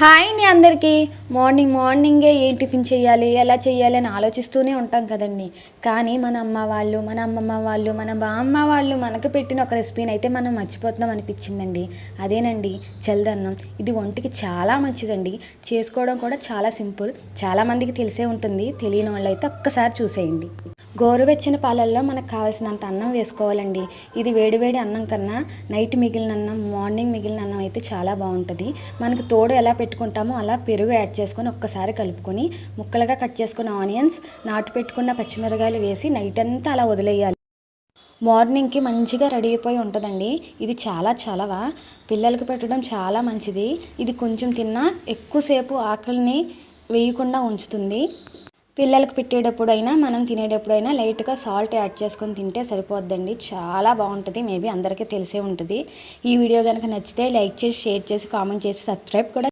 Hi అండి అందరికీ. Morning మార్నింగే ఏం టిఫిన్ చేయాలి ఎలా చేయాలి అని ఆలోచిస్తూనే ఉంటాం కదండి. కానీ మన అమ్మ వాళ్ళు మన అమ్మమ్మ వాళ్ళు మన బామ్మ వాళ్ళు మనకు పెట్టిన ఒక రెసిపీని అయితే మనం మర్చిపోతున్నాం అనిపించిందండి. అదేనండి చల్లదన్నం ఇది ఒంటికి చాలా మంచిదండి. చేసుకోవడం కూడా చాలా సింపుల్. చాలామందికి తెలిసే ఉంటుంది. తెలియని వాళ్ళు అయితే ఒక్కసారి చూసేయండి. గోరువెచ్చని పాలల్లో మనకు కావాల్సినంత అన్నం వేసుకోవాలండి. ఇది వేడివేడి అన్నం కన్నా నైట్ మిగిలిన అన్నం మార్నింగ్ మిగిలిన అన్నం అయితే చాలా బాగుంటుంది. మనకు తోడు ఎలా పెట్టుకుంటామో అలా పెరుగు యాడ్ చేసుకొని ఒక్కసారి కలుపుకొని ముక్కలుగా కట్ చేసుకున్న ఆనియన్స్ నాటు పెట్టుకున్న పచ్చిమిరకాయలు వేసి నైట్ అంతా అలా వదిలేయాలి. మార్నింగ్కి మంచిగా రెడీ అయిపోయి ఉంటుందండి. ఇది చాలా చలవ. పిల్లలకు పెట్టడం చాలా మంచిది. ఇది కొంచెం తిన్నా ఎక్కువసేపు ఆకలిని వేయకుండా ఉంచుతుంది. పిల్లలకు పెట్టేటప్పుడైనా మనం తినేటప్పుడైనా లైట్గా సాల్ట్ యాడ్ చేసుకొని తింటే సరిపోద్దండి. చాలా బాగుంటుంది మేబీ అందరికీ తెలిసే ఉంటుంది. ఈ వీడియో కనుక నచ్చితే లైక్ చేసి షేర్ చేసి కామెంట్ చేసి సబ్స్క్రైబ్ కూడా